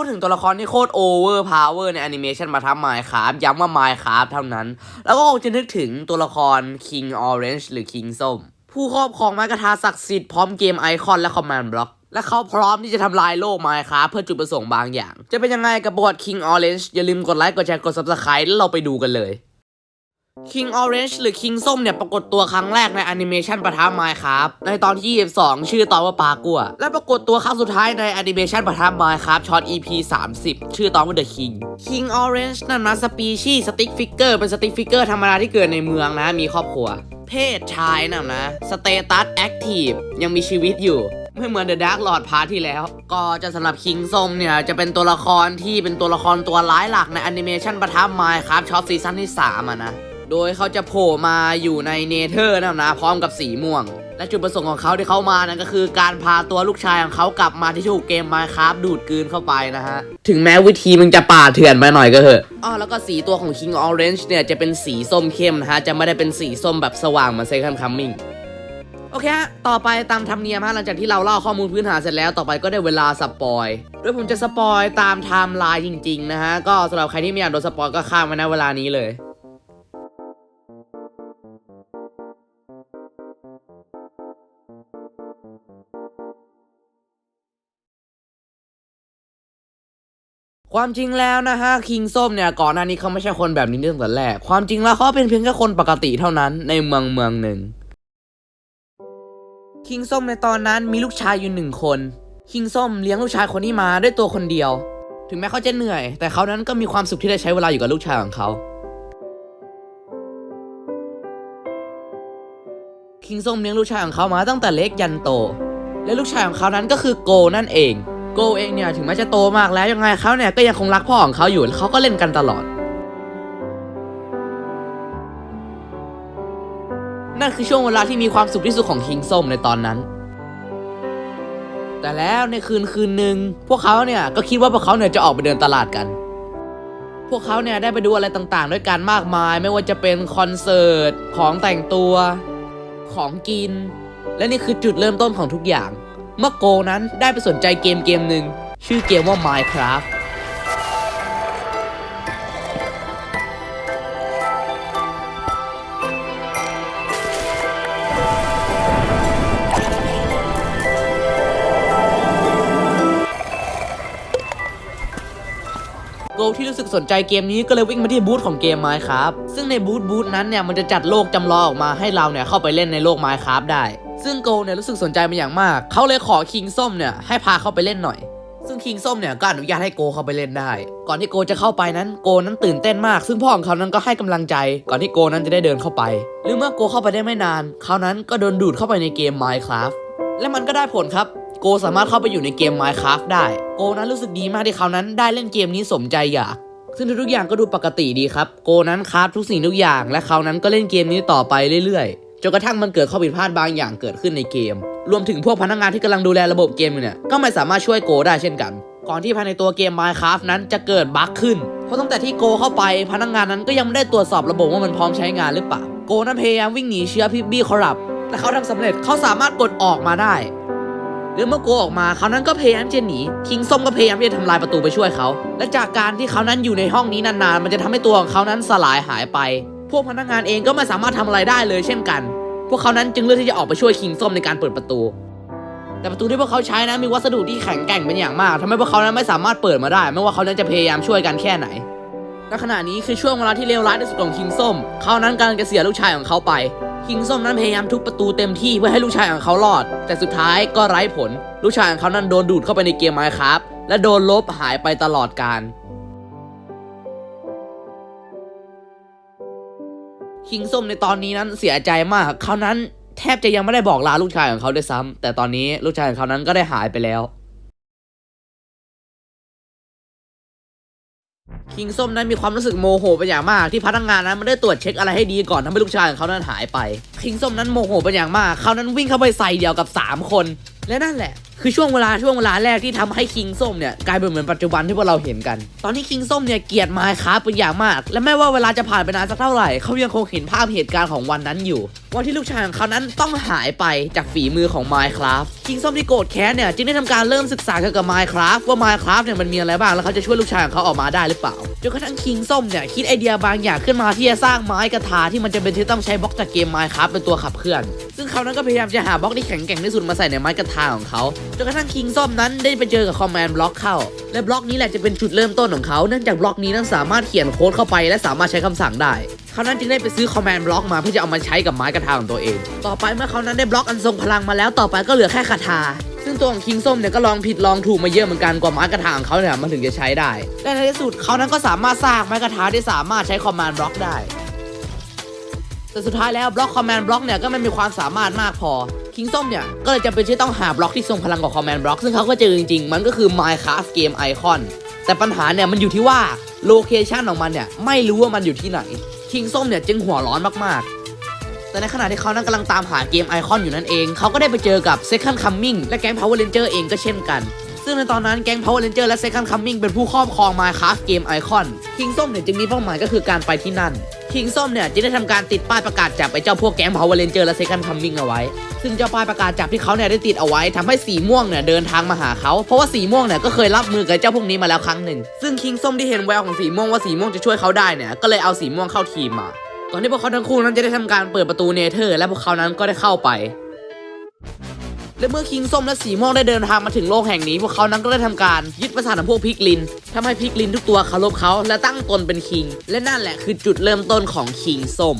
พูดถึงตัวละครที่โคตรโอเวอร์พาวเวอร์ในแอนิเมชันมาทำไมครับย้ำว่าไมครับเท่านั้น แล้วก็คงจะนึกถึงตัวละคร King Orange หรือ King ส้มผู้ครอบครองไม้กระทาศักดิ์สิทธิ์พร้อมเกมไอคอนและคอมมานด์บล็อกและเขาพร้อมที่จะทำลายโลกไมครับเพื่อจุดประสงค์บางอย่าง จะเป็นยังไงกับบท King Orange อย่าลืมกดไลค์กดแชร์กด Subscribe แล้วเราไปดูกันเลย King Orange หรือ King ส้มเนี่ยปรากฏตัวครั้งแรกในแอนิเมชันปะทะไมครับในตอนที่ 22 ชื่อตอนว่าปากัวและปรากฏตัวครั้งสุดท้ายในแอนิเมชันปะทะไมครับช็อต EP 30 ชื่อตอนว่า The King King Orange นั่นนะสปีชีสติ๊กฟิกเกอร์เป็นสติ๊กฟิกเกอร์ธรรมดาที่เกิดในเมืองนะมีครอบครัว เพศชายน่ะนะสเตตัสแอคทีฟยังมีชีวิตอยู่ไม่เหมือน The Dark Lord พาร์ทที่แล้ว ก็จะสำหรับคิงส้มเนี่ย จะเป็นตัวละครที่เป็นตัวละครตัวร้ายหลักในแอนิเมชันประทับไมค์ครับช็อปซีซั่นที่ 3 อะนะ โดยเขาจะโผล่มาอยู่ในเนเธอร์นะนะพร้อมกับสีม่วง และจุดประสงค์ของเขาที่เขามานั่นก็คือการพาตัวลูกชายของเขากลับมาที่ถูกเกมไมค์ครับดูดกลืนเข้าไปนะฮะ ถึงแม้วิธีมึงจะป่าเถื่อนไปหน่อยก็เถอะอ๋อแล้วก็สีตัวของ King Orange เนี่ยจะเป็นสีส้มเข้มนะฮะ จะไม่ได้เป็นสีส้มแบบสว่างเหมือน Second Coming โอเคฮะ ต่อไปตามธรรมเนียมฮะ หลังจากที่เราเล่าข้อมูลพื้นฐานเสร็จแล้ว ต่อไปก็ได้เวลาสปอย โดยผมจะสปอยตามไทม์ไลน์จริง ๆ นะฮะ ก็สำหรับใครที่ไม่อยากโดนสปอยก็ข้ามไว้นะเวลานี้เลย ความจริงแล้วนะฮะคิงส้มเนี่ยก่อนหน้านี้เขาไม่ใช่คนแบบนี้ตั้งแต่แรก ความจริงแล้วเขาเป็นเพียงแค่คนปกติเท่านั้นในเมืองเมืองหนึ่ง คิงส้มในตอนนั้นมีลูกชายอยู่หนึ่งคน คิงส้มเลี้ยงลูกชายคนนี้มาด้วยตัวคนเดียว ถึงแม้เขาจะเหนื่อย แต่เขานั้นก็มีความสุขที่ได้ใช้เวลาอยู่กับลูกชายของเขา คิงส้มเลี้ยงลูกชายของเขามาตั้งแต่เล็กยันโต และลูกชายของเขานั้นก็คือโกนั่นเอง โกเองเนี่ยถึงแม้จะโตมากแล้วยังไงเขาเนี่ยก็ยังคงรักพ่อของเขาอยู่เขาก็เล่นกันตลอด นั่นคือช่วงเวลาที่มีความสุขที่สุดของคิงส้มในตอนนั้น แต่แล้วในคืนคืนหนึ่งพวกเขาเนี่ยก็คิดว่าพวกเขาเนี่ยจะออกไปเดินตลาดกัน พวกเขาเนี่ยได้ไปดูอะไรต่างๆ ด้วยกันมากมาย ไม่ว่าจะเป็นคอนเสิร์ตของแต่งตัว ของกิน และนี่คือจุดเริ่มต้นของทุกอย่าง เมื่อโกนั้นได้ไปสนใจเกมเกมหนึ่งชื่อเกมว่า Minecraft โกที่รู้สึกสนใจเกมนี้ก็เลยวิ่งมาที่บูธของเกม Minecraft ซึ่งในบูธบูธนั้นเนี่ยมันจะจัดโลกจำลองออกมาให้เราเนี่ยเข้าไปเล่นในโลก Minecraft ได้ ซึ่งโกเนี่ยรู้สึกสนใจเป็นอย่างมาก เขาเลยขอคิงส้มเนี่ยให้พาเข้าไปเล่นหน่อย ซึ่งคิงส้มเนี่ยก็อนุญาตให้โกเข้าไปเล่นได้ ก่อนที่โกจะเข้าไปนั้นโกนั้นตื่นเต้นมาก ซึ่งพ่อของเขานั้นก็ให้กำลังใจ ก่อนที่โกนั้นจะได้เดินเข้าไป หรือเมื่อโกเข้าไปได้ไม่นาน เขานั้นก็โดนดูดเข้าไปในเกม Minecraft และมันก็ได้ผลครับโกสามารถเข้าไปอยู่ในเกม Minecraft ได้ โกนั้นรู้สึกดีมากที่เขานั้นได้เล่นเกมนี้สมใจอยาก ซึ่งทุกๆอย่างก็ดูปกติดีครับ โกนั้นคราฟทุกสิ่งทุกอย่าง และเขานั้นก็เล่นเกมนี้ต่อไปเรื่อยๆ จนกระทั่งมันเกิดข้อผิดพลาดบางอย่างเกิดขึ้นในเกม รวมถึงพวกพนักงานที่กำลังดูแลระบบเกมอยู่เนี่ยก็ไม่สามารถช่วยโกได้เช่นกัน ก่อนที่ภายในตัวเกม Minecraft นั้นจะเกิดบั๊กขึ้น เพราะตั้งแต่ที่โกเข้าไปพนักงานนั้นก็ยังไม่ได้ตรวจสอบระบบว่ามันพร้อมใช้งานหรือเปล่าโกนั้นพยายามวิ่งหนีเชื้อพิษบี้คอรับแต่เขาทำสำเร็จเขาสามารถกดออกมาได้หรือเมื่อโกออกมาเขานั้นก็พยายามจะหนี คิงส้มก็พยายามจะทำลายประตูไปช่วยเขา และจากการที่เขานั้นอยู่ในห้องนี้นานๆ มันจะทำให้ตัวของเขานั้นสลายหายไป พวกพนักงานเองก็ไม่สามารถทำอะไรได้เลยเช่นกัน พวกเขานั้นจึงเลือกที่จะออกไปช่วยคิงส้มในการเปิดประตู แต่ประตูที่พวกเขาใช้นะมีวัสดุที่แข็งแกร่งเป็นอย่างมากทำให้พวกเขานั้นไม่สามารถเปิดมาได้ ไม่ว่าเขานั้นจะพยายามช่วยกันแค่ไหนและขณะนี้คือช่วงเวลาที่เลวร้ายที่สุดของคิงส้ม เขานั้นกำลังจะเสียลูกชายของเขาไป คิงส้มนั้นพยายามทุบประตูเต็มที่เพื่อให้ลูกชายของเขารอด แต่สุดท้ายก็ไร้ผล ลูกชายของเขานั้นโดนดูดเข้าไปในเกมไมครับและโดนลบหายไปตลอดกาล คิงส้มในตอนนี้นั้นเสียใจมาก เขานั้นแทบจะยังไม่ได้บอกลาลูกชายของเขาด้วยซ้ำแต่ตอนนี้ลูกชายของเขานั้นก็ได้หายไปแล้ว คิงส้มนั้นมีความรู้สึกโมโหเป็นอย่างมากที่พนักงานนั้นไม่ได้ตรวจเช็คอะไรให้ดีก่อนทำให้ลูกชายของเขานั้นหายไป คิงส้มนั้นโมโหเป็นอย่างมากเขานั้นวิ่งเข้าไปใส่เดียวกับ 3 คน และนั่นแหละ คือช่วงเวลาช่วงเวลาแรกที่ทำให้คิงส้มเนี่ยกลายเป็นเหมือนปัจจุบันที่พวกเราเห็นกัน ตอนที่คิงส้มเนี่ยเกลียดไมค์ครับเป็นอย่างมาก และไม่ว่าเวลาจะผ่านไปนานสักเท่าไหร่เขายังคงเห็นภาพเหตุการณ์ของวันนั้นอยู่วันที่ลูกชายของเขานั้นต้องหายไปจากฝีมือของ Minecraft คิงส้มที่โกรธแค้นเนี่ยจึงได้ทำการเริ่มศึกษาเกี่ยวกับ Minecraft ว่า Minecraft เนี่ยมันมีอะไรบ้างแล้วเขาจะช่วยลูกชายของเขาออกมาได้หรือเปล่าจนกระทั่งคิงส้มเนี่ยคิดไอเดียบางอย่างขึ้นมาที่จะสร้างไม้กระทาที่มันจะเป็นที่ต้องใช้บล็อกจากเกม Minecraft เป็นตัวขับเคลื่อน เขานั้นก็พยายามจะหาบล็อกที่แข็งแกร่งที่สุดมาใส่ในไม้กระทาของเขาจนกระทั่งคิงส้มนั้นได้ไปเจอกับคอมแมนด์บล็อกเข้า และบล็อกนี้แหละจะเป็นจุดเริ่มต้นของเขาเนื่องจากบล็อกนี้นั้นสามารถเขียนโค้ดเข้าไป และสามารถใช้คำสั่งได้เขานั้นจึงได้ไปซื้อคอมแมนด์บล็อกมาเพื่อจะเอามาใช้กับไม้กระทาของตัวเอง ต่อไปเมื่อเขานั้นได้บล็อกอันทรงพลังมาแล้วต่อไปก็เหลือแค่คาถา ซึ่งตัวของคิงส้มเนี่ยก็ลองผิดลองถูกมาเยอะเหมือนกันกว่าไม้กระทาของเขาเนี่ยมันถึงจะใช้ได้แต่ในที่สุดเขานั้นก็สามารถสร้างไม้กระทาที่สามารถใช้คอมแมนด์บล็อกได้ แต่สุดท้ายแล้วบล็อกคอมแมนบล็อกเนี่ยก็ไม่มีความสามารถมากพอคิงส้มเนี่ยก็เลยจำเป็นที่ต้องหาบล็อกที่ทรงพลังกว่าคอมแมนบล็อกซึ่งเขาก็เจอจริงๆ มันก็คือ Minecraft Game Icon แต่ปัญหาเนี่ยมันอยู่ที่ว่าโลเคชันของมันเนี่ยไม่รู้ว่ามันอยู่ที่ไหนคิงส้มเนี่ยจึงหัวร้อนมากๆ แต่ในขณะที่เขานั้นกำลังตามหาเกมไอคอนอยู่นั่นเอง เขาก็ได้ไปเจอกับ Second Coming และแก๊ง Power Ranger เองก็เช่นกัน ซึ่งในตอนนั้นแก๊ง Power Ranger และ Second Coming เป็นผู้ครอบครอง Minecraft Game Icon คิงส้มเนี่ยจึงมีเป้าหมายก็คือการไปที่นั่นคิงส้มเนี่ยจะได้ทำการติดป้ายประกาศจับไอ้เจ้าพวกแก๊ง Power Ranger และ Second Coming เอาไว้ ซึ่งเจ้าป้ายประกาศจับที่เขาเนี่ยได้ติดเอาไว้ทำให้สีม่วงเนี่ยเดินทางมาหาเขา เพราะว่าสีม่วงเนี่ยก็เคยรับมือกับเจ้าพวกนี้มาแล้วครั้งหนึ่ง ซึ่งคิงส้มที่เห็นแววของสีม่วงว่าสีม่วงจะช่วยเขาได้เนี่ย ก็เลยเอาสีม่วงเข้าทีมมา ก่อนที่พวกเขาทั้งคู่นั้นจะได้ทำการเปิดประตูเนเธอร์ และพวกเขานั้นก็ได้เข้าไป และเมื่อคิงส้มและสีม่วงได้เดินทางมาถึงโลกแห่งนี้ พวกเขานั้นก็ได้ทำการยึดประสาทของพวกพิกลินทำให้พิกลินทุกตัวเคารพเขาและตั้งตนเป็นคิง และนั่นแหละคือจุดเริ่มต้นของคิงส้ม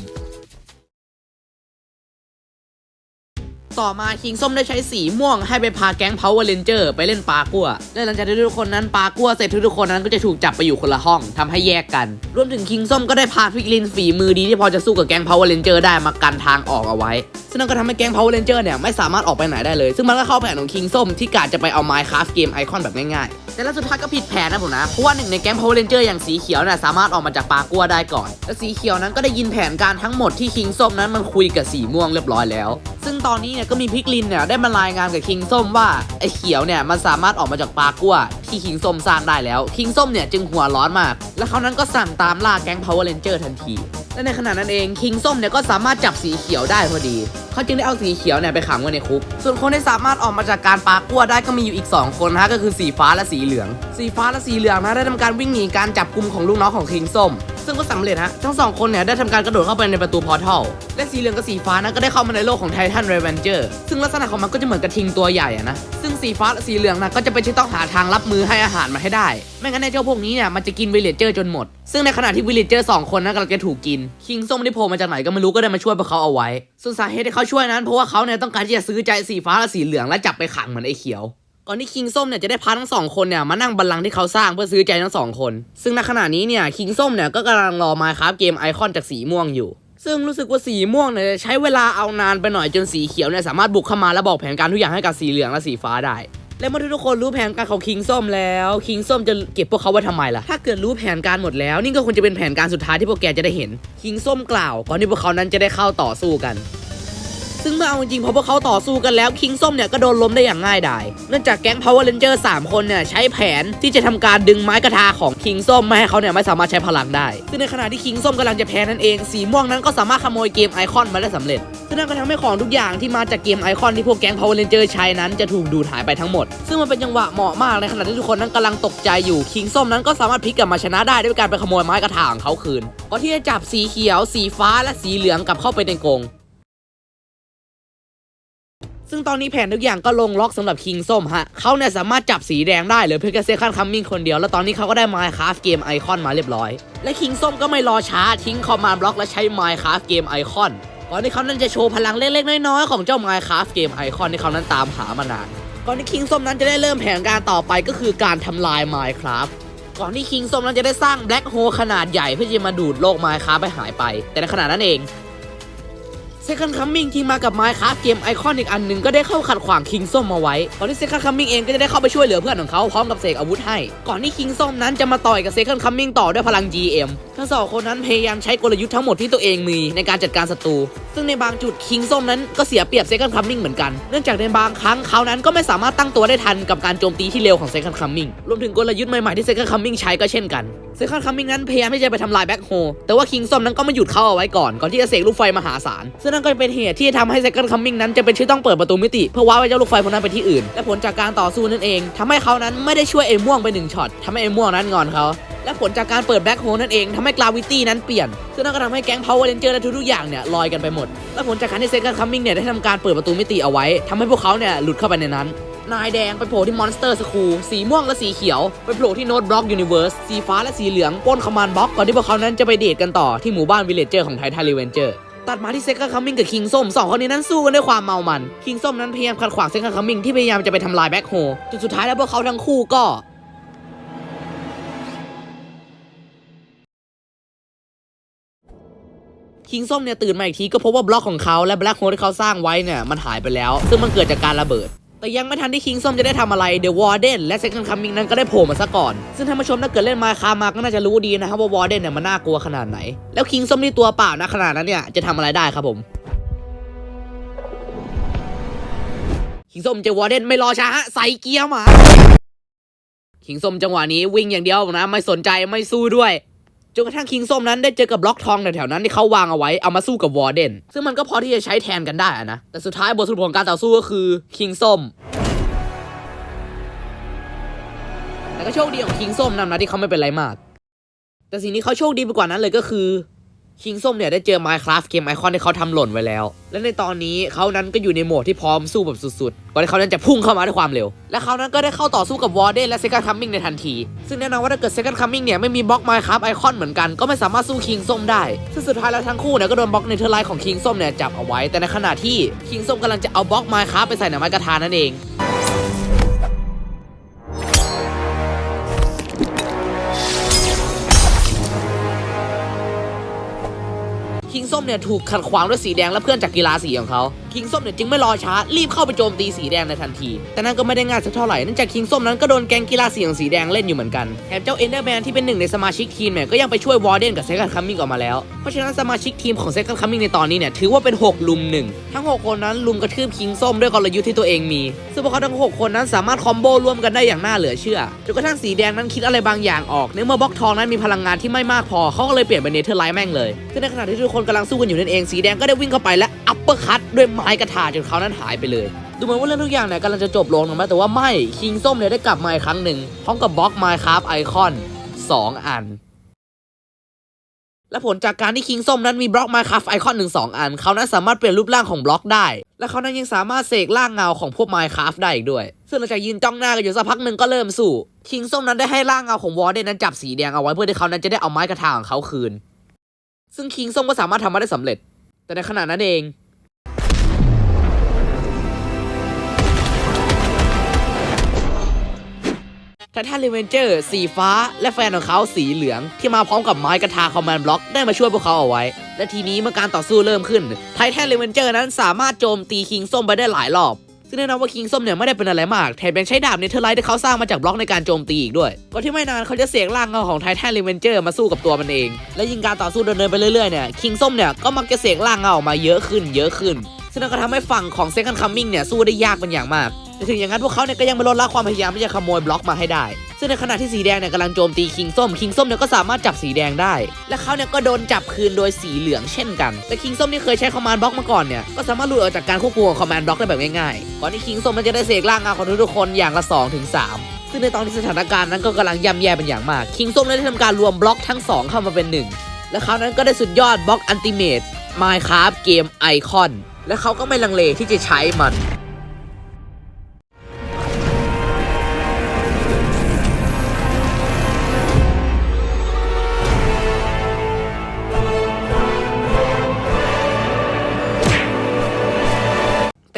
ต่อมาคิงส้มได้ใช้สีม่วงให้ไปพาแก๊งพาวเวอร์เลนเจอร์ไปเล่นปากัวและหลังจากที่ทุกคนนั้นปากัวเสร็จทุกคนนั้นก็จะถูกจับไปอยู่คนละห้องทำให้แยกกัน รวมถึงคิงส้มก็ได้พาพิกลินฝีมือดีที่พอจะสู้กับแก๊งพาวเวอร์เลนเจอร์ได้มากันทางออกเอาไว้ซึ่งนั่นก็ทำให้แก๊งพาวเวอร์เลนเจอร์เนี่ยไม่สามารถออกไปไหนได้เลย ซึ่งมันก็เข้าแผนของคิงส้มที่กาจะไปเอาไมค์คราฟเกมไอคอนแบบง่ายๆ แต่แล้วสุดท้ายก็ผิดแผนนะผมนะเพราะว่าหนึ่งในแก๊ง Power Ranger อย่างสีเขียวน่ะสามารถออกมาจากปากัวได้ก่อนและสีเขียวนั้นก็ได้ยินแผนการทั้งหมดที่คิงส้มนั้นมันคุยกับสีม่วงเรียบร้อยแล้ว ซึ่งตอนนี้เนี่ยก็มีพิกลินเนี่ยได้มารายงานกับคิงส้มว่าไอ้เขียวเนี่ยมันสามารถออกมาจากปากัวที่คิงส้มสร้างได้แล้ว คิงส้มเนี่ยจึงหัวร้อนมาก และเขานั้นก็สั่งตามล่าแก๊ง Power Ranger ทันทีและในขณะนั้นเองคิงส้มเนี่ยก็สามารถจับสีเขียวได้พอดี เขาจึงได้เอาสีเขียวเนี่ยไปขังไว้ในคุก ส่วนคนที่สามารถออกมาจากการปากัวได้ก็มีอยู่อีก 2 คนนะก็คือสีฟ้าและสีเหลือง สีฟ้าและสีเหลืองนะได้ทำการวิ่งหนีการจับกลุ่มของลูกน้องของคิงส้ม ซึ่งก็สำเร็จฮะทั้งสองคนเนี่ยได้ทำการกระโดดเข้าไปในประตูพอร์ทัลและสีเหลืองกับสีฟ้านะก็ได้เข้ามาในโลกของไททันเรเวนเจอร์ซึ่งลักษณะของมันก็จะเหมือนกระทิงตัวใหญ่อะนะซึ่งสีฟ้าและสีเหลืองนะก็จะเป็นที่ต้องหาทางรับมือให้อาหารมาให้ได้ ไม่งั้นในเจ้าพวกนี้เนี่ยมันจะกินวิลเลจเจอร์จนหมด ซึ่งในขณะที่วิลเลจเจอร์สองคนนั้นกำลังจะถูกกิน คิงส้มที่โผล่มาจากไหนก็ไม่รู้ก็ได้มาช่วยพวกเขาเอาไว้ ส่วนสาเหตุที่เขาช่วยนั้นเพราะว่าเขาเนี่ยต้องการที่จะซื้อใจสีฟ้าและสีเหลืองและจับไปขังเหมือนไอ้เขียว ก่อนที่คิงส้มเนี่ยจะได้พาทั้งสองคนเนี่ยมานั่งบัลลังก์ที่เขาสร้างเพื่อซื้อใจทั้งสองคน ซึ่งในขณะนี้เนี่ยคิงส้มเนี่ยก็กำลังรอมาครับเกมไอคอนจากสีม่วงอยู่ ซึ่งรู้สึกว่าสีม่วงเนี่ยใช้เวลาเอานานไปหน่อยจนสีเขียวเนี่ยสามารถบุกเข้ามาและบอกแผนการทุกอย่างให้กับสีเหลืองและสีฟ้าได้และเมื่อทุกคนรู้แผนการของคิงส้มแล้วคิงส้มจะเก็บพวกเขาไว้ทำไมล่ะ ถ้าเกิดรู้แผนการหมดแล้ว นี่ก็ควรจะเป็นแผนการสุดท้ายที่พวกแกจะได้เห็นคิงส้มกล่าวก่อนที่พวกเขานั้นจะได้เข้าต่อสู้กัน ซึ่งเมื่อเอาจริงๆพอพวกเขาต่อสู้กันแล้วคิงส้มเนี่ยก็โดนล้มได้อย่างง่ายดายเนื่องจากแก๊ง Power Ranger 3 คนเนี่ยใช้แผนที่จะทำการดึงไม้กระทาของคิงส้มไม่ให้เขาเนี่ยไม่สามารถใช้พลังได้ ซึ่งในขณะที่คิงส้มกำลังจะแพ้นั่นเอง สีม่วงนั้นก็สามารถขโมยเกมไอคอนมาได้สำเร็จ ซึ่งนั่นก็ทำให้ของทุกอย่างที่มาจากเกมไอคอนที่พวกแก๊ง Power Ranger ใช้นั้นจะถูกดูดหายไปทั้งหมด ซึ่งมันเป็นจังหวะเหมาะมากในขณะที่ทุกคนนั้นกำลังตกใจอยู่คิงส้มนั้นก็สามารถพลิกกลับมาชนะได้ด้วยการไปขโมยไม้กระถางเขาคืนก่อนที่จะจับสีเขียว สีฟ้าและสีเหลืองกลับเข้าไปในกรง ซึ่งตอนนี้แผนทุกอย่างก็ลงล็อกสำหรับคิงส้มฮะเขาเนี่ยสามารถจับสีแดงได้เหลือเพียงแค่เซคันคัมมิ่งคนเดียวแล้วตอนนี้เขาก็ได้ Minecraft เกมไอคอนมาเรียบร้อย และคิงส้มก็ไม่รอช้าทิ้งคอมมานด์บล็อกและใช้ Minecraft เกมไอคอนก่อนที่เขานั้นจะโชว์พลังเล็กๆน้อยๆของเจ้า Minecraft เกมไอคอนที่เขานั้นตามหามานานก่อนที่คิงส้มนั้นจะได้เริ่มแผนการต่อไปก็คือการทำลาย Minecraft ก่อนที่คิงส้มนั้นจะได้สร้างแบล็คโฮขนาดใหญ่เพื่อจะมาดูดโลก Minecraft ไปหายไป แต่ในขณะนั้นเอง Second Coming ที่มากับ Minecraft เกมไอคอนอีกอันหนึ่งก็ได้เข้าขัดขวางคิงส้มมาไว้ก่อนที่ Second Coming เองก็จะได้เข้าไปช่วยเหลือเพื่อนของเขาพร้อมกับเสกอาวุธให้ ก่อนที่คิงส้มนั้นจะมาต่อยกับ Second Coming ต่อด้วยพลัง GM ทั้งสองคนนั้นพยายามใช้กลยุทธ์ทั้งหมดที่ตัวเองมีในการจัดการศัตรู ซึ่งในบางจุดคิงส้มนั้นก็เสียเปรียบ Second Coming เหมือนกัน เนื่องจากในบางครั้งเขานั้นก็ไม่สามารถตั้งตัวได้ทันกับการโจมตีที่เร็วของ Second Coming รวมถึงกลยุทธ์ใหม่ๆที่ Second Coming ใช้ก็เช่นกัน Second Coming นั้นพยายามที่จะไปทำลายแบ็คโฮแต่ว่าคิงส้มนั้นก็ม่หยุดเข้าเอาไว้ก่อน ก่อนที่จะเสกลูกไฟมหาศาลซึ่งนั่นก็เป็นเหตุที่ทำให้ Second Coming นั้นจะเป็นชื่อต้องเปิดประตูมิติ เพื่อว้าไว้เจ้าลูกไฟพวกนั้นไปที่อื่น และผลจากการต่อสู้นั่นเองทำให้เขานั้นไม่ได้ช่วยไอ้ม่วงไปหนึ่งช็อตทำให้ไอ้ม่วงนั้นงอนเขาและผลจากการเปิดแบ็คโฮนั่นเองทำให้กราวิตี้นั้นเปลี่ยน ซึ่งนั่นก็ทำให้แก๊ง Power Ranger และทุกๆอย่างเนี่ยลอยกันไปหมด และผลจากการที่ Second Coming เนี่ยได้ทำการเปิดประตูมิติเอาไว้ทำให้พวกเขาเนี่ยหลุดเข้าไปในนั้น นายแดงไปโผล่ที่ Monster School สีม่วงและสีเขียว ไปโผล่ที่ Note Block Universe สีฟ้าและสีเหลืองป้นคอมมานด์บล็อกก่อนที่พวกเขานั้นจะไปเดทกันต่อที่หมู่บ้าน Villager ของ Titan Revenger ตัดมาที่เซกาคัมมิงกับคิงส้มสองคนนี้นั้นสู้กันด้วยความเมามันคิงส้มนั้นพยายามขัดขวางเซกาคัมมิงที่พยายามจะไปทำลายแบ็คโฮจนสุดท้ายแล้วพวกเขาทั้งคู่ก็คิงส้มเนี่ยตื่นมาอีกทีก็พบว่าบล็อกของเขาและแบล็คโฮลที่เขาสร้างไว้เนี่ยมันหายไปแล้ว ซึ่งมันเกิดจากการระเบิด แต่ยังไม่ทันที่คิงส้มจะได้ทำอะไรเดอะวอร์เดนและเซคันคัมมิงนั้นก็ได้โผล่มาซะก่อน ซึ่งท่านผู้ชมถ้าเกิดเล่นมาคามาก็น่าจะรู้ดีนะครับว่าวอร์เดนเนี่ยมันน่ากลัวขนาดไหน แล้วคิงส้มที่ตัวเปล่านะขนาดนั้นเนี่ยจะทำอะไรได้ครับผมคิงส้มเจอวอร์เดนไม่รอช้าฮะใส่เกียร์มาคิงส้มจังหวะนี้วิ่งอย่างเดียวนะ ไม่สนใจไม่สู้ด้วย จนกระทั่งคิงส้มนั้นได้เจอกับบล็อกทองแถวๆนั้นที่เขาวางเอาไว้เอามาสู้กับวอร์เดนซึ่งมันก็พอที่จะใช้แทนกันได้นะแต่สุดท้ายบทสรุปของการต่อสู้ก็คือคิงส้มแต่ก็โชคดีของคิงส้มนำนะที่เขาไม่เป็นไรมาก แต่สิ่งที่เขาโชคดีไปกว่านั้นเลยก็คือ คิงส้มเนี่ยได้เจอ Minecraft เกมไอคอนที่เขาทำหล่นไว้แล้ว และในตอนนี้เขานั้นก็อยู่ในโหมดที่พร้อมสู้แบบสุดๆ ก่อนที่เขานั้นจะพุ่งเข้ามาด้วยความเร็ว และเขานั้นก็ได้เข้าต่อสู้กับวอร์เดนและ Second Coming ในทันที ซึ่งแน่นอนว่าถ้าเกิด Second Coming เนี่ยไม่มีบล็อก Minecraft ไอคอนเหมือนกันก็ไม่สามารถสู้คิงส้มได้ ซึ่งสุดท้ายแล้วทั้งคู่เนี่ยก็โดนบล็อกเนเธอร์ไลท์ของคิงส้มเนี่ยจับเอาไว้ แต่ในขณะที่คิงส้มกำลังจะเอาบล็อก Minecraft ไปใส่ในไม้กระทานั่นเอง คิงส้มเนี่ยถูกขัดขวางด้วยสีแดงและเพื่อนจากกีฬาสีของเขาคิงส้มเนี่ยจึงไม่รอช้ารีบเข้าไปโจมตีสีแดงในทันที แต่นั่นก็ไม่ได้ง่ายสักเท่าไหร่เนื่องจากคิงส้มนั้นก็โดนแกงกีฬาสีของสีแดงเล่นอยู่เหมือนกันแถมเจ้าเอนเดอร์แมนที่เป็นหนึ่งในสมาชิกทีมเนี่ยก็ยังไปช่วยวอร์เดนกับเซคันคัมมิ่งออกมาแล้วเพราะฉะนั้นสมาชิกทีมของเซคันคัมมิ่งในตอนนี้เนี่ยถือว่าเป็น 6 ลุมหนึ่งทั้ง 6 คนนั้นลุมกระทืบคิงส้มด้วยกลยุทธ์ที่ตัวเองมีซึ่งพวกเขาทั้ง 6 คนนั้นสามารถคอมโบร่วมกันได้อย่างน่าเหลือเชื่อจนกระทั่งสีแดงนั้นคิดอะไรบางอย่างออกในเมื่อบล็อกทองนั้นมีพลังงานที่ไม่มากพอเขาก็เลยเปลี่ยนเป็นเนเธอร์ไลท์แม่งเลยซึ่งในขณะที่ทุกคนกำลังสู้กันอยู่นั่นเองสีแดงก็ได้วิ่งเข้าไปและอัปเปอร์คัตด้วยไม้กระถาจนเขานั้นหายไปเลย ดูเหมือนว่าเรื่องทุกอย่างเนี่ยกำลังจะจบลงนะแต่ว่าไม่คิงส้มเนี่ยได้กลับมาอีกครั้งหนึ่งพร้อมกับบล็อกไมค์ครับไอคอน 2 อัน และผลจากการที่คิงส้มนั้นมีบล็อกไมาคัฟไอคอนหนึ่งสองอัน เขานั้นสามารถเปลี่ยนรูปร่างของบล็อกได้ และเขานั้นยังสามารถเสกร่างเงาของพวกไมค์ค a f t ได้อีกด้วย ซึ่งหลังจากยืนจ้องหน้ากันอยู่สักพักหนึ่งก็เริ่มสู้คิงส้มนั้นได้ให้ร่างเงาของวอร์เดนนั้นจับสีแดงเอาไว้เพื่อที่เขานั้นจะได้เอาไม้กระทาของเขาคืน ซึ่งคิงส้มก็สามารถทำมาได้สำเร็จ แต่ในขณะนั้นเองไททันรีเวนเจอร์สีฟ้า และแฟนของเขาสีเหลือง ที่มาพร้อมกับไม้กระทาคอมมานด์บล็อกได้มาช่วยพวกเขาเอาไว้ และทีนี้เมื่อการต่อสู้เริ่มขึ้นไททันรีเวนเจอร์นั้นสามารถโจมตีคิงส้มไปได้หลายรอบ ซึ่งแน่นอนว่าคิงส้มเนี่ยไม่ได้เป็นอะไรมาก แถมยังใช้ดาบเนเธอร์ไลท์ที่เขาสร้างมาจากบล็อกในการโจมตีอีกด้วย ก็ที่ไม่นานเขาจะเสียงร่างเงาของไททันรีเวนเจอร์มาสู้กับตัวมันเอง และยิงการต่อสู้ดำเนินไปเรื่อยๆเนี่ยคิงส้มเนี่ยก็มักจะเสียงร่างเงาออกมาเยอะขึ้น เยอะขึ้น ซึ่งนั่นก็ทำให้ฝั่งของเซคันคัมมิ่งเนี่ยสู้ได้ยากเป็นอย่างมาก แต่ถึงอย่างนั้นพวกเขาเนี่ยก็ยังไม่ลดละความพยายามที่จะขโมยบล็อกมาให้ได้ ซึ่งในขณะที่สีแดงเนี่ยกำลังโจมตีคิงส้ม คิงส้มเนี่ยก็สามารถจับสีแดงได้ และเขาเนี่ยก็โดนจับคืนโดยสีเหลืองเช่นกัน แต่คิงส้มที่เคยใช้คอมมานด์บล็อกมาก่อนเนี่ย ก็สามารถหลุดออกจากการควบคุมของคอมมานด์บล็อกได้แบบง่ายๆ ก่อนที่คิงส้มมันจะได้เสกร่างเงาของทุกๆคนอย่างละ2ถึง3ซึ่งในตอนที่สถานการณ์นั้นก็กำลังย่ำแย่เป็นอย่างมาก คิงส้มได้ทำการรวมบล็อกทั้งสองเข้ามาเป็นหนึ่งและเขานั้นก็ได้สุดยอดบล็อกอันติเมต Minecraft เกมไอคอน และเขาก็ไม่ลังเลที่จะใช้มัน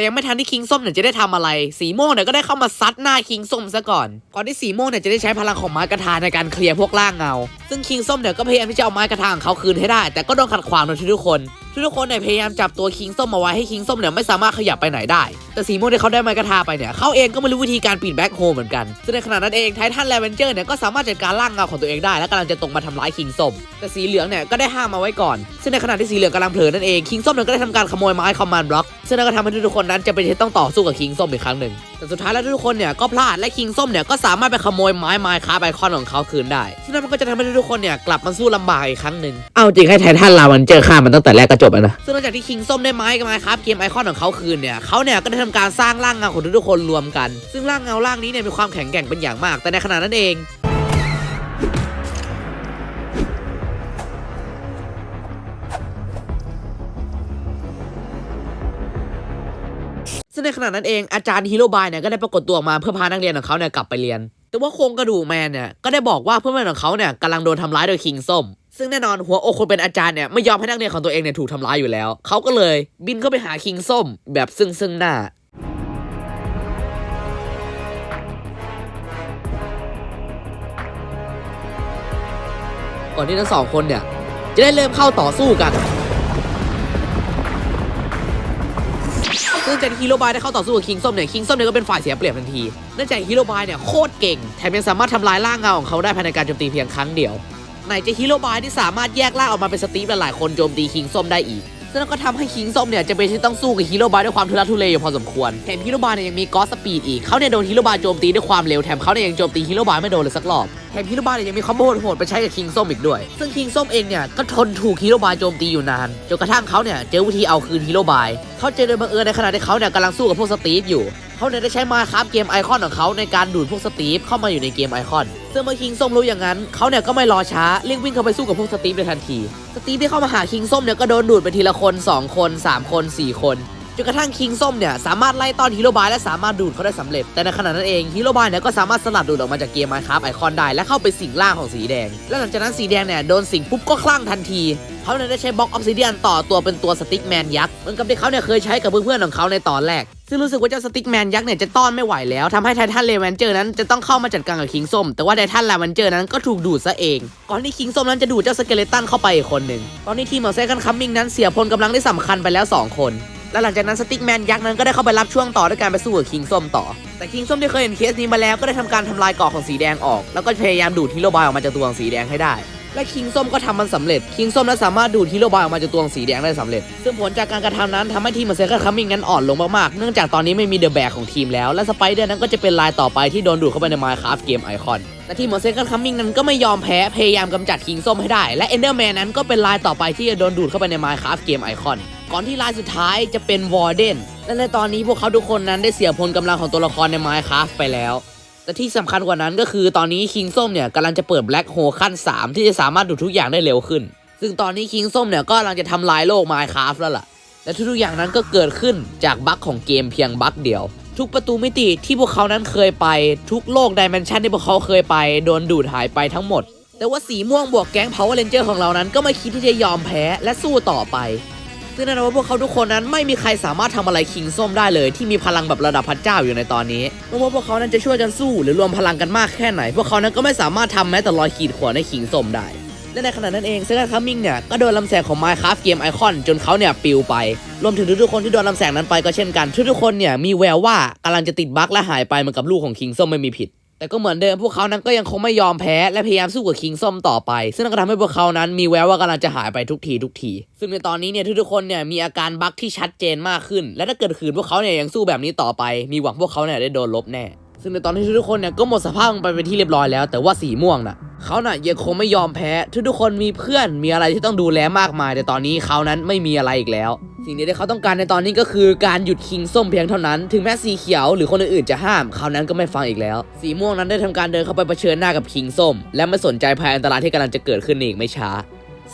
แต่ยังไม่ทันที่คิงส้มเนี่ยจะได้ทำอะไร สีม่วงเนี่ยก็ได้เข้ามาซัดหน้าคิงส้มซะก่อน ก่อนที่สีม่วงเนี่ยจะได้ใช้พลังของม้กระทาในการเคลียร์พวกร่างเงา ซึ่งคิงส้มเนี่ยก็พยายามที่จะเอาไม้กระทาของเขาคืนให้ได้ แต่ก็โดนขัดขวางโดยทุกคนทุกคนเนี่ยพยายามจับตัวคิงส้มมาไว้ให้คิงส้มเนี่ยไม่สามารถขยับไปไหนได้ แต่สีม่วงที่เขาได้ไม้กระทาไปเนี่ยเขาเองก็ไม่รู้วิธีการปีนแบ็คโฮเหมือนกันซึ่งในขณะนั้นเองไททันแลเวนเจอร์เนี่ยก็สามารถจัดการร่างเงาของตัวเองได้และกำลังจะตรงมาทำร้ายคิงส้มแต่สีเหลืองเนี่ยก็ได้ห้ามมาไว้ก่อน ซึ่งในขณะที่สีเหลืองกำลังเผลอนั่นเองคิงส้มเนี่ยก็ได้ทำการขโมยไม้คอมมานด์บล็อกซึ่งนั่นก็ทำให้ทุกคนนั้นจะเป็นที่ต้องต่อสู้กับคิงส้มอีกครั้งหนึ่งแต่สุดท้ายแล้วทุกคนเนี่ยก็พลาดและคิงส้มเนี่ยก็สามารถไปขโมยไม้ไม้คาไอคอนของเขาคืนได้ซึ่งนั่นมันก็จะทำให้ทุกๆคนเนี่ยกลับมาสู้ลำบากอีกครั้งหนึ่งเอาจริงให้ไททันลาวันเจอฆ่ามันตั้งแต่แรกก็จบแล้วนะซึ่งหลังจากที่คิงส้มได้ไม้กับไม้ครับเกมไอคอนของเขาคืนเนี่ยเขาเนี่ยก็ได้ทำการสร้างร่างเงาของทุกๆคนรวมกัน ซึ่งร่างเงาร่างนี้เนี่ยมีความแข็งแกร่งเป็นอย่างมาก แต่ในขณะนั้นเองซึ่งในขณะนั้นเองอาจารย์ฮิโรบายเนี่ยก็ได้ปรากฏตัวออกมาเพื่อพานักเรียนของเขาเนี่ยกลับไปเรียน แต่ว่าโครงกระดูกแมนเนี่ยก็ได้บอกว่าเพื่อนๆของเขาเนี่ยกำลังโดนทำร้ายโดยคิงส้มซึ่งแน่นอนหัวอกคนเป็นอาจารย์เนี่ยไม่ยอมให้นักเรียนของตัวเองเนี่ยถูกทำร้ายอยู่แล้ว เขาก็เลยบินเข้าไปหาคิงส้มแบบซึ่งซึ่งหน้าก่อนที่ทั้งสองคนเนี่ยจะได้เริ่มเข้าต่อสู้กัน ซึ่งจากฮีโร่บายได้เข้าต่อสู้กับคิงส้มเนี่ยคิงส้มเนี่ยก็เป็นฝ่ายเสียเปรียบทันทีเนื่องจากฮีโร่บายเนี่ยโคตรเก่งแถมยังสามารถทำลายร่างเงาของเขาได้ภายในการโจมตีเพียงครั้งเดียวไหนจะฮีโร่บายที่สามารถแยกร่างออกมาเป็นสตีฟหลายๆคนโจมตีคิงส้มได้อีกซึ่งก็ทำให้คิงส้มเนี่ยจะเป็นที่ต้องสู้กับฮีโร่บายด้วยความทุรักทุเลอยู่พอสมควรแถมฮีโร่บายเนี่ยยังมีกอสสปีดอีกเขาเนี่ยโดนฮีโร่บายโจมตีด้วยความเร็วแถมเขาเนี่ยยังโจมตีฮีโร่บายไม่โดนเลยสักรอบแถมฮีโร่บายเนี่ยยังมีคอมโบโหดไปใช้กับคิงส้มอีกด้วย ซึ่งคิงส้มเองเนี่ยก็ทนถูกฮีโร่บายโจมตีอยู่นานจนกระทั่งเขาเนี่ยเจอวิธีเอาคืนฮีโร่บายเขาเจอโดยบังเอิญในขณะที่เขาเนี่ยกำลังสู้กับพวกสตีฟอยู่เขาเนี่ยได้ใช้มาครับเกมไอคอนของเขาในการดูดพวกสตีฟเข้ามาอยู่ในเกมไอคอนซึ่งเมื่อคิงส้มรู้อย่างนั้นเขาเนี่ยก็ไม่รอช้าเร่งวิ่งเข้าไปสู้กับพวกสตีฟในทันที สตีฟที่เข้ามาหาคิงส้มเนี่ยก็โดนดูดไปทีละคน 2 คน 3 คน 4 คน จนกระทั่งคิงส้มเนี่ยสามารถไล่ต้อนฮีโร่บายและสามารถดูดเขาได้สำเร็จ แต่ในขณะนั้นเองฮีโร่บายเนี่ยก็สามารถสลัดดูดออกมาจากเกมไมค์ครับไอคอนได้และเข้าไปสิงร่างของสีแดง และหลังจากนั้นสีแดงเนี่ยโดนสิงปุ๊บก็คลั่งทันทีเขาเนี่ยได้ใช้บล็อกออฟซิเดียนต่อตัวเป็นตัวสติ๊กแมนยักษ์เหมือนกับที่เขาเนี่ยเคยใช้กับเพื่อนๆของเขาในตอนแรกซึ่งรู้สึกว่าเจ้าสติ๊กแมนยักษ์เนี่ยจะต้อนไม่ไหวแล้วทำให้ไททันเลเวนเจอร์นั้นจะต้องเข้ามาจัดการกับคิงส้ม แต่ว่าไททันเลเวนเจอร์นั้นก็ถูกดูดซะเอง ก่อนที่คิงส้มนั้นจะดูดเจ้าสเกเลตันเข้าไปอีกคนหนึ่งตอนนี้ทีมของเซคันคัมมิงนั้นเสียพลกำลังได้สำคัญไปแล้ว 2 คน และหลังจากนั้นสติ๊กแมนยักษ์นั้นก็ได้เข้าไปรับช่วงต่อด้วยการไปสู้กับคิงส้มต่อ แต่คิงส้มที่เคยเห็นเคสนี้มาแล้วก็ได้ทำการทำลายเกาะของสีแดงออก แล้วก็พยายามดูดฮีโร่บายออกมาจากตัวของสีแดงให้ได้ และคิงส้มก็ทำมันสำเร็จ คิงส้มนั้นสามารถดูดฮีโร่บายออกมาจากตัวของสีแดงได้สำเร็จ ซึ่งผลจากการกระทำนั้นทำให้ทีมของเซคันคัมมิงนั้นอ่อนลงมากๆ เนื่องจากตอนนี้ไม่มีเดอะแบกของทีมแล้ว และสไปเดอร์นั้นก็จะเป็นลายต่อไปที่โดนดูดเข้าไปใน Minecraft เกมไอคอนและทีมของเซคันคัมมิงนั้นก็ไม่ยอมแพ้ พยายามกำจัดคิงส้มให้ได้ และเอนเดอร์แมนนั้นก็เป็นลายต่อไปที่จะโดนดูดเข้าไปใน Minecraft เกมไอคอน ก่อนที่ลายสุดท้ายจะเป็นวอร์เดนและในตอนนี้พวกเขาทุกคนนั้นได้เสียพลกำลังของตัวละครใน Minecraft ไปแล้ว แต่ที่สำคัญกว่านั้นก็คือตอนนี้คิงส้มเนี่ยกำลังจะเปิดแบล็คโฮขั้น 3 ที่จะสามารถดูดทุกอย่างได้เร็วขึ้น ซึ่งตอนนี้คิงส้มเนี่ยก็กำลังจะทำลายโลก Minecraft แล้วล่ะและทุกๆอย่างนั้นก็เกิดขึ้นจากบั๊กของเกมเพียงบั๊กเดียว ทุกประตูมิติที่พวกเขานั้นเคยไป ทุกโลกดิเมนชันที่พวกเขาเคยไป โดนดูดหายไปทั้งหมด แต่ว่าสีม่วงบวกแก๊ง Power Ranger ของเรานั้นก็ไม่คิดที่จะยอมแพ้และสู้ต่อไป ซึ่งแน่นอนว่าพวกเขาทุกคนนั้นไม่มีใครสามารถทำอะไรคิงส้มได้เลย ที่มีพลังแบบระดับพระเจ้าอยู่ในตอนนี้ไม่ว่าพวกเขานั้นจะช่วยกันสู้หรือรวมพลังกันมากแค่ไหน พวกเขานั้นก็ไม่สามารถทำแม้แต่รอยขีดข่วนในคิงส้มได้และในขณะนั้นเองเซกัคัมมิงเนี่ยก็โดนลำแสงของ Minecraft เกมไอคอนจนเขาเนี่ยปลิวไป รวมถึงทุกๆคนที่โดนลำแสงนั้นไปก็เช่นกัน ทุกๆคนเนี่ยมีแววว่ากำลังจะติดบั๊กและหายไปเหมือนกับลูกของคิงส้มไม่มีผิด แต่ก็เหมือนเดิมพวกเขานั้นก็ยังคงไม่ยอมแพ้และพยายามสู้กับคิงส้มต่อไป ซึ่งนั่นก็ทำให้พวกเขานั้นมีแววว่ากำลังจะหายไปทุกทีทุกที ซึ่งในตอนนี้เนี่ยทุกๆคนเนี่ยมีอาการบั๊กที่ชัดเจนมากขึ้น และถ้าเกิดขืนพวกเขาเนี่ยยังสู้แบบนี้ต่อไป มีหวังพวกเขาเนี่ยได้โดนลบแน่ ซึ่งในตอนที่ทุกคนเนี่ยก็หมดสภาพลงไปเป็นที่เรียบร้อยแล้ว แต่ว่าสีม่วงน่ะเขาน่ะยังคงไม่ยอมแพ้ ทุกๆคนมีเพื่อนมีอะไรที่ต้องดูแลมากมาย แต่ตอนนี้เขานั้นไม่มีอะไรอีกแล้ว สิ่งเดียวที่เขาต้องการในตอนนี้ก็คือการหยุดคิงส้มเพียงเท่านั้น ถึงแม้สีเขียวหรือคนอื่นๆจะห้ามเขานั้นก็ไม่ฟังอีกแล้ว สีม่วงนั้นได้ทำการเดินเข้าไปเผชิญหน้ากับคิงส้ม และไม่สนใจภัยอันตรายที่กำลังจะเกิดขึ้นอีกไม่ช้า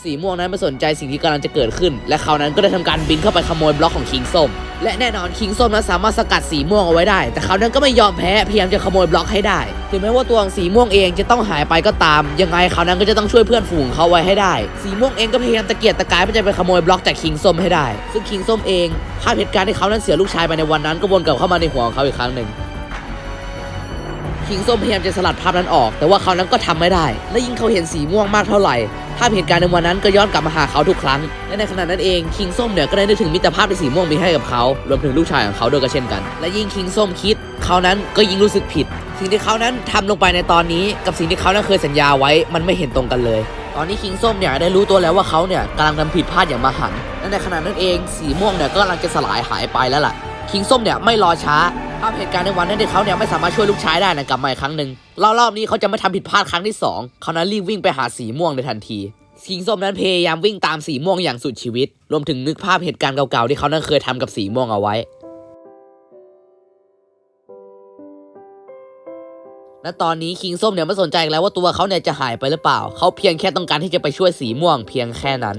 สีม่วงนั้นไม่สนใจสิ่งที่กำลังจะเกิดขึ้น และเขานั้นก็ได้ทำการบินเข้าไปขโมยบล็อกของคิงส้ม และแน่นอนคิงส้มนั้นสามารถสกัดสีม่วงเอาไว้ได้ แต่เขานั้นก็ไม่ยอมแพ้พยายามจะขโมยบล็อกให้ได้ถึงแม้ว่าตัวของสีม่วงเองจะต้องหายไปก็ตาม ยังไงเขานั้นก็จะต้องช่วยเพื่อนฝูงเขาไว้ให้ได้ สีม่วงเองก็พยายามตะเกียกตะกายเพื่อจะไปขโมยบล็อกจากคิงส้มให้ได้ ซึ่งคิงส้มเองภาพเหตุการณ์ที่เขานั้นเสียลูกชายไปในวันนั้นก็วนกลับเข้ามาในหัวของเขาอีกครั้งหนึ่ง คิงส้มพยายามจะสลัดภาพนั้นออก แต่ว่าเขานั้นก็ทำไม่ได้ และยิ่งเขาเห็นสีม่วงมากเท่าไหร่ ภาพเหตุการณ์ในวันนั้นก็ย้อนกลับมาหาเขาทุกครั้ง และในขณะนั้นเองคิงส้มเนี่ยก็ได้นึกถึงมิตรภาพที่สีม่วงมีให้กับเขา รวมถึงลูกชายของเขาด้วยก็เช่นกัน และยิ่งคิงส้มคิด เขานั้นก็ยิ่งรู้สึกผิด สิ่งที่เขานั้นทำลงไปในตอนนี้ กับสิ่งที่เขานั้นเคยสัญญาไว้ มันไม่เห็นตรงกันเลย ตอนนี้คิงส้มเนี่ยได้รู้ตัวแล้วว่าเขาเนี่ยกำลังทำผิดพลาดอย่างมหันและในขณะนั้นเองสีม่วงเนี่ยก็กำลังจะสลายหายไปแล้วล่ะคิงส้มเนี่ยไม่รอช้า ภาพเหตุการณ์ในวันนั้นที่เขาเนี่ยไม่สามารถช่วยลูกชายได้นะกลับมาอีกครั้งหนึ่งแล้วรอบนี้เขาจะไม่ทำผิดพลาดครั้งที่สองเขานั้นรีบวิ่งไปหาสีม่วงในทันทีคิงส้มนั้นพยายามวิ่งตามสีม่วงอย่างสุดชีวิต รวมถึงนึกภาพเหตุการณ์เก่าๆที่เขานั้นเคยทำกับสีม่วงเอาไว้และตอนนี้คิงส้มเนี่ยไม่สนใจแล้วว่าตัวเขาเนี่ยจะหายไปหรือเปล่า เขาเพียงแค่ต้องการที่จะไปช่วยสีม่วงเพียงแค่นั้น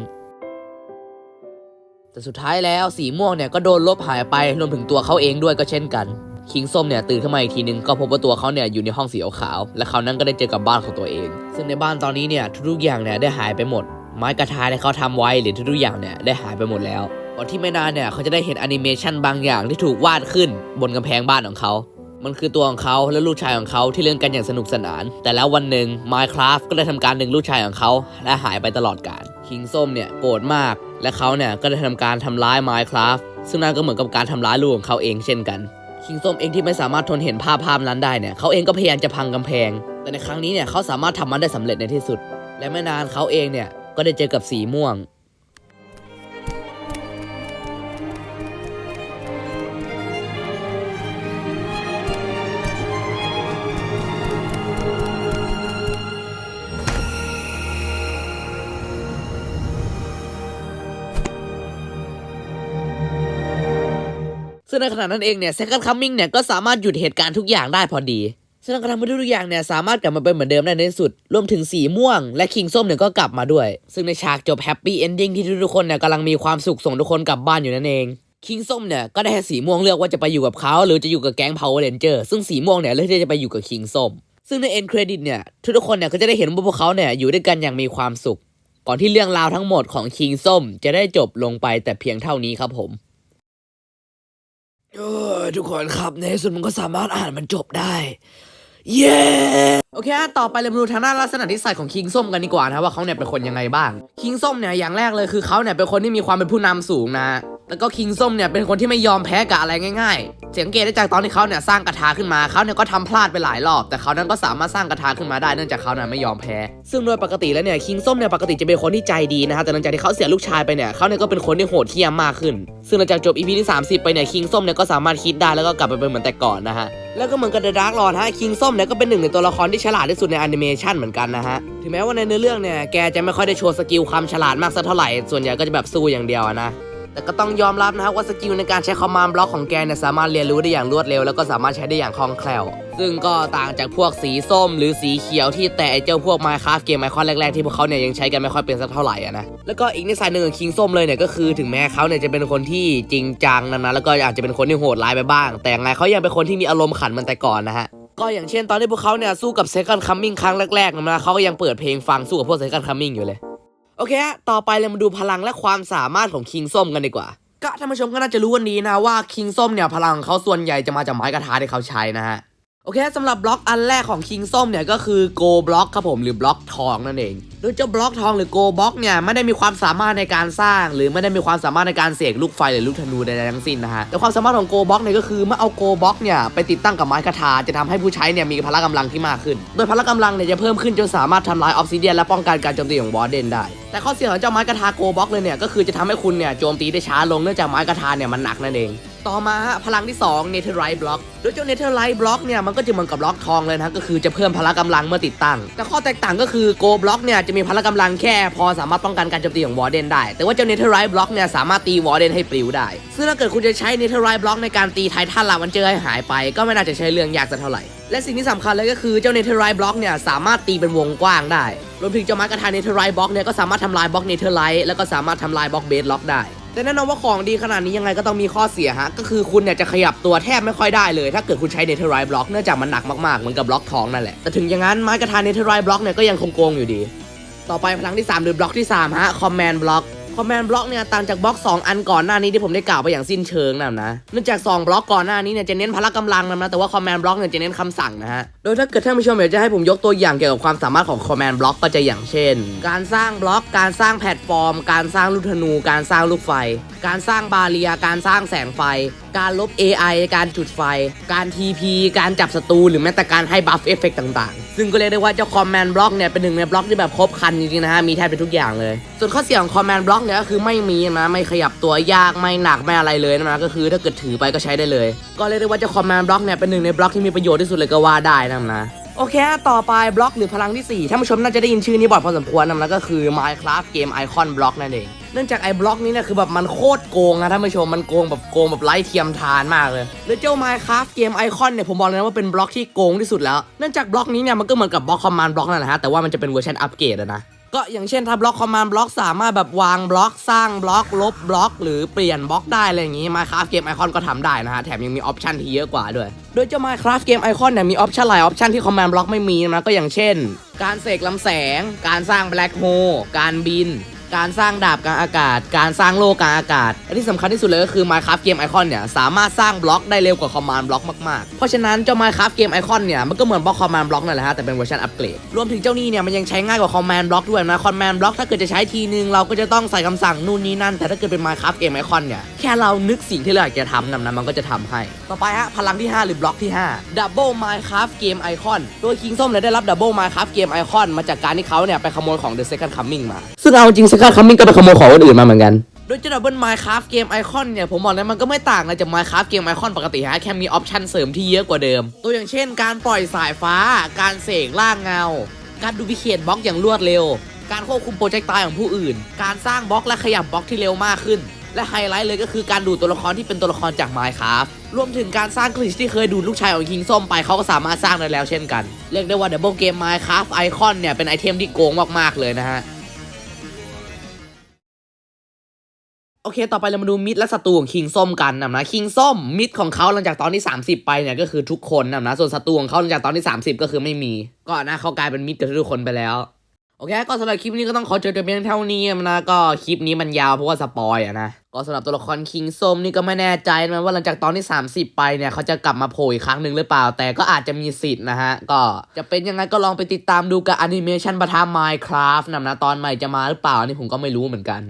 แต่สุดท้ายแล้วสีม่วงเนี่ยก็โดนลบหายไปรวมถึงตัวเขาเองด้วยก็เช่นกัน คิงส้มเนี่ยตื่นขึ้นมาอีกทีนึงก็พบว่าตัวเขาเนี่ยอยู่ในห้องสีขาวๆและเขานั้นก็ได้เจอกับบ้านของตัวเอง ซึ่งในบ้านตอนนี้เนี่ยทุกๆอย่างเนี่ยได้หายไปหมด ไม้กระทาที่เขาทำไว้หรือทุกๆอย่างเนี่ยได้หายไปหมดแล้วก่อนที่ไม่นานเนี่ยเขาจะได้เห็นแอนิเมชันบางอย่างที่ถูกวาดขึ้นบนกำแพงบ้านของเขามันคือตัวของเขาและลูกชายของเขาที่เล่นกันอย่างสนุกสนาน แต่แล้ววันหนึ่ง Minecraft ก็ได้ทำการดึงลูกชายของเขาและหายไปตลอดกาลคิงส้มเนี่ยโกรธมาก และเขาเนี่ยก็ได้ทำการทำร้าย Minecraft ซึ่งนั่นก็เหมือนกับการทำร้ายลูกของเขาเองเช่นกัน คิงส้มเองที่ไม่สามารถทนเห็นภาพภาพนั้นได้เนี่ยเขาเองก็พยายามจะพังกำแพง แต่ในครั้งนี้เนี่ยเขาสามารถทำมันได้สำเร็จในที่สุด และไม่นานเขาเองเนี่ยก็ได้เจอกับสีม่วง ซึ่งในขณะนั้นเองเนี่ย Second Coming เนี่ยก็สามารถหยุดเหตุการณ์ทุกอย่างได้พอดีซึ่งก็ทำให้ทุกอย่างเนี่ยสามารถกลับมาเป็นเหมือนเดิมได้ในที่สุด รวมถึงสีม่วง และคิงส้มเนี่ยก็กลับมาด้วย ซึ่งในฉากจบแฮปปี้เอนดิ้งที่ทุกๆคนเนี่ยกำลังมีความสุขส่งทุกคนกลับบ้านอยู่นั่นเอง คิงส้มเนี่ยก็ได้ให้สีม่วงเลือกว่าจะไปอยู่กับเขาหรือจะอยู่กับแก๊ง Power Ranger ซึ่งสีม่วงเนี่ยเลือกที่จะไปอยู่กับคิงส้ม ซึ่งในเอ็นเครดิตเนี่ยทุกๆคนเนี่ยก็จะได้เห็นว่าพวกเขาเนี่ยอยู่ด้วยกันอย่างมีความสุข ก่อนที่เรื่องราวทั้งหมดของคิงส้มจะได้จบลงไปแต่เพียงเท่านี้ครับผม เออทุกคนครับในที่สุดมันก็สามารถอ่านมันจบได้ เย้ โอเคต่อไปเรามาดูทางด้านลักษณะนิสัยของคิงส้มกันดีกว่านะว่าเขาเนี่ยเป็นคนยังไงบ้าง คิงส้มเนี่ยอย่างแรกเลยคือเขาเนี่ยเป็นคนที่มีความเป็นผู้นำสูงนะ แล้วก็คิงส้มเนี่ยเป็นคนที่ไม่ยอมแพ้กับอะไรง่ายๆ เสังเกตได้จากตอนที่เขาเนี่ยสร้างกระทาขึ้นมาเขาเนี่ยก็ทำพลาดไปหลายรอบ แต่เขานั้นก็สามารถสร้างกระทาขึ้นมาได้เนื่องจากเขาเนี่ยไม่ยอมแพ้ ซึ่งโดยปกติแล้วเนี่ยคิงส้มเนี่ยปกติจะเป็นคนที่ใจดีนะฮะแต่หลังจากที่เขาเสียลูกชายไปเนี่ยเขาเนี่ยก็เป็นคนที่โหดเหี้ยมมากขึ้น ซึ่งหลังจากจบ EP ที่ 30 ไปเนี่ยคิงส้มเนี่ยก็สามารถคิดได้แล้วก็กลับไปเป็นเหมือนแต่ก่อนนะฮะแล้วก็เหมือนกับเดอะดาร์กลอร์ฮะคิงส้มเนี่ยก็เป็นหนึ่งในตัวละครที่ฉลาดที่สุดในแอนิเมชันเหมือนกันนะฮะถึงแม้ว่าในเนื้อเรื่องเนี่ยแกจะไม่ค่อยได้โชว์สกิลความฉลาดมากสักเท่าไหร่ส่วนใหญ่ก็จะแบบสู้อย่างเดียวนะ แต่ก็ต้องยอมรับนะฮะว่าสกิลในการใช้คอมมานด์บล็อกของแกเนี่ยสามารถเรียนรู้ได้อย่างรวดเร็ว แล้วก็สามารถใช้ได้อย่างคล่องแคล่ว ซึ่งก็ต่างจากพวกสีส้มหรือสีเขียวที่แต่ไอเจ้าพวก Minecraft เกมไอคอนแรกๆที่พวกเขาเนี่ยยังใช้กันไม่ค่อยเป็นสักเท่าไหร่นะแล้วก็อีกนิสัยหนึ่งของคิงส้มเลยเนี่ยก็คือถึงแม้เขาเนี่ยจะเป็นคนที่จริงจังนะนะแล้วก็อาจจะเป็นคนที่โหดร้ายไปบ้าง แต่ไงเขายังเป็นคนที่มีอารมณ์ขันมันแต่ก่อนนะฮะก็อย่างเช่นตอนที่พวกเขาเนี่ยสู้กับ Second Coming ครั้งแรกๆนะเขาก็ยังเปิดเพลงฟังสู้กับพวก Second Coming อยู่เลย โอเคฮะต่อไปเรามาดูพลังและความสามารถของคิงส้มกันดีกว่าก็ท่านผู้ชมก็น่าจะรู้วันนี้นะว่าคิงส้มเนี่ยพลังของเขาส่วนใหญ่จะมาจากไม้กระทาที่เขาใช้นะฮะ โอเคสำหรับบล็อกอันแรกของคิงส้มเนี่ยก็คือโกบล็อกครับผมหรือบล็อกทองนั่นเอง โดยเจ้าบล็อกทองหรือโกบล็อกเนี่ยไม่ได้มีความสามารถในการสร้าง หรือไม่ได้มีความสามารถในการเสกลูกไฟหรือลูกธนูใดๆทั้งสิ้นนะฮะแต่ความสามารถของโกบล็อกเนี่ยก็คือเมื่อเอาโกบล็อกเนี่ยไปติดตั้งกับไม้กระทาจะทำให้ผู้ใช้เนี่ยมีพละกำลังที่มากขึ้น โดยพละกำลังเนี่ยจะเพิ่มขึ้นจนสามารถทำลายออฟซิเดียนและป้องกันการโจมตีของวอร์เดนได้แต่ข้อเสียของเจ้าไม้กระทาโกบล็อกเลยเนี่ยก็คือจะทำให้คุณเนี่ยโจมตีได้ช้าลงเนื่องจากไม้กระทาเนี่ยมันหนักนั่นเอง ต่อมาฮะพลังที่2 Netherite Block โดยเจ้า Netherite Block เนี่ยมันก็จะเหมือนกับบล็อกทองเลยนะก็คือจะเพิ่มพละกำลังเมื่อติดตั้ง แต่ข้อแตกต่างก็คือ Go Block เนี่ยจะมีพละกำลังแค่ พอสามารถป้องกันการโจมตีของวอร์เดนได้ แต่ว่าเจ้า Netherite Block เนี่ยสามารถตีวอร์เดนให้ปลิวได้ ซึ่งถ้าเกิดคุณจะใช้ Netherite Block ในการตีไททันลาวันเจอให้หายไป ก็ไม่น่าจะใช้เรื่องยากสักเท่าไหร่และสิ่งที่สำคัญเลยก็คือเจ้า Netherite Block เนี่ยสามารถตีเป็นวงกว้างได้รวมถึงเจ้าไม้กระทา Netherite Block เนี่ยก็สามารถทำลายบล็อก Netherite แล้วก็สามารถทำลายบล็อก Bedrock ได้ แต่แน่นอนว่าของดีขนาดนี้ยังไงก็ต้องมีข้อเสียฮะ ก็คือคุณเนี่ยจะขยับตัวแทบไม่ค่อยได้เลย ถ้าเกิดคุณใช้เนเธอร์ไรบล็อกเนื่องจากมันหนักมากๆ เหมือนกับบล็อกทองนั่นแหละ แต่ถึงอย่างนั้นไม้กระทานเนเธอร์ไรบล็อกเนี่ยก็ยังคงโกงอยู่ดี ต่อไปพลังที่3หรือบล็อกที่3ฮะคอมแมนด์บล็อก คอมแมนด์บล็อกเนี่ยต่างจากบล็อก 2 อันก่อนหน้านี้ที่ผมได้กล่าวไปอย่างสิ้นเชิงนะนะเนื่องจาก2บล็อกก่อนหน้านี้เนี่ยจะเน้นพละกำลังนะนะแต่ว่าคอมแมนด์บล็อกเนี่ยจะเน้นคำสั่งนะฮะโดยถ้าเกิดท่านผู้ชมอยากจะให้ผมยกตัวอย่างเกี่ยวกับความสามารถของคอมแมนด์บล็อกก็จะอย่างเช่น การสร้างบล็อก การสร้างแพลตฟอร์ม การสร้างลูกธนู การสร้างลูกไฟ การสร้างบาเรียการสร้างแสงไฟ การลบ AI การจุดไฟ การ TP การจับศัตรูหรือแม้แต่การให้บัฟเอฟเฟกต่างๆ ซึ่งก็เรียกได้ว่าเจ้าคอมแมนบล็อกเนี่ยเป็นหนึ่งในบล็อกที่แบบครบครันจริงๆนะฮะมีแทบเป็นทุกอย่างเลย ส่วนข้อเสียของคอมแมนบล็อกเนี่ยก็คือไม่มีนะไม่ขยับตัวยากไม่หนักไม่อะไรเลยนะก็คือถ้าเกิดถือไปก็ใช้ได้เลย ก็เรียกได้ว่าเจ้าคอมแมนบล็อกเนี่ยเป็นหนึ่งในบล็อกที่มีประโยชน์ที่สุดเลยก็ว่าได้นะนะโอเค ต่อไปบล็อกหรือพลังที่4ท่านผู้ชมน่าจะได้ยินชื่อนี้บ่อยพอสมควรนะก็คือ Minecraft เกม Icon Block นั่นเอง นื่องจากไอ้บล็อกนี้เนี่ยคือแบบมันโคตรโกงนะท่านผู้ชมมันโกงแบบโกงแบบไร้เทียมทานมากเลยแล้วเจ้า Minecraft เกม Icon เนี่ยผมบอกเลยนะว่าเป็นบล็อกที่โกงที่สุดแล้วเนื่องจากบล็อกนี้เนี่ยมันก็เหมือนกับบล็อกคอมมานด์บล็อกนั่นแหละฮะแต่ว่ามันจะเป็นเวอร์ชันอัปเกรดอะนะก็อย่างเช่นถ้าบล็อกคอมมานด์บล็อกสามารถแบบวางบล็อกสร้างบล็อกลบบล็อก หรือเปลี่ยนบล็อกได้อะไรอย่างงี้ Minecraft เกมไอคอนก็ทำได้นะฮะแถมยังมีออปชันที่เยอะกว่าด้วย โดยเจ้า Minecraft เกมไอคอนเนี่ยมีออปชันหลายออปชันที่คอมมานด์บล็อกไม่มีนะก็อย่างเช่น การเสกลำแสง การสร้างแบล็คโฮการบิน การสร้างดาบกลางอากาศ การสร้างโลกกลางอากาศและที่สำคัญที่สุดเลยก็คือ Minecraft เกมไอคอนเนี่ยสามารถสร้างบล็อกได้เร็วกว่า Command บล็อกมากๆ เพราะฉะนั้นเจ้า Minecraft เกมไอคอนเนี่ยมันก็เหมือนบล็อก Command บล็อกนั่นแหละฮะแต่เป็นเวอร์ชันอัปเกรดรวมถึงเจ้านี่เนี่ยมันยังใช้ง่ายกว่า Command บล็อกด้วยนะ Command บล็อกถ้าเกิดจะใช้ทีนึงเราก็จะต้องใส่คำสั่งนู่นนี่นั่น แต่ถ้าเกิดเป็น Minecraft เกมไอคอนเนี่ยแค่เรานึกสิ่งที่เราอยากจะทำนำนั้นมันก็จะทำให้ ต่อไปฮะพลังที่ 5 หรือบล็อกที่5 Double Minecraft เกมไอคอนโดย King ส้มเนี่ยได้รับ Double Minecraft เกมไอคอนมาจากการที่เขาเนี่ยไปขโมยของ The Second Coming มา ซึ่งเอาจริง Second Coming ก็ไปขโมยของคนอื่นมาเหมือนกัน โดยเจ้า Double Minecraft เกมไอคอนเนี่ย ผมบอกเลยมันก็ไม่ต่างอะไรจาก Minecraft เกมไอคอนปกติฮะ แค่มีออปชันเสริมที่เยอะกว่าเดิม ตัวอย่างเช่น การปล่อยสายฟ้า การเสกล่างเงา การดูพิเคทบล็อกอย่างรวดเร็ว การควบคุมโปรเจกต์ตายของผู้อื่น การสร้างบล็อกและขยับบล็อกที่เร็วมากขึ้นและไฮไลท์เลยก็คือการดูดตัวละครที่เป็นตัวละครจาก Minecraft รวมถึงการสร้างกลิชที่เคยดูดลูกชายของคิงส้มไปเขาก็สามารถสร้างได้แล้วเช่นกัน เรียกได้ว่า Double Game Minecraft Icon เนี่ยเป็นไอเทมที่โกงมากๆเลยนะฮะ โอเค ต่อไปเรามาดูมิดและศัตรูของคิงส้มกันนะนะคิงส้มมิดของเขาหลังจากตอนที่ 30 ไปเนี่ยก็คือทุกคนนะนะส่วนศัตรูของเขาหลังจากตอนที่ 30 ก็คือไม่มีก่อนหน้าเขากลายเป็นมิดกับทุกคนไปแล้ว โอเค ก็สำหรับคลิปนี้ก็ต้องขอจบแต่เพียงเท่านี้นะก็คลิปนี้มันยาวเพราะว่าสปอยอะนะก็สำหรับตัวละครคิงส้มนี่ก็ไม่แน่ใจนะว่าหลังจากตอนที่ 30 ไปเนี่ยเขาจะกลับมาโผล่อีกครั้งหนึ่งหรือเปล่า แต่ก็อาจจะมีสิทธิ์นะฮะก็จะเป็นยังไงก็ลองไปติดตามดูกับแอนิเมชันประทา Minecraft นะนะตอนใหม่จะมาหรือเปล่าอันนี่ผมก็ไม่รู้เหมือนกัน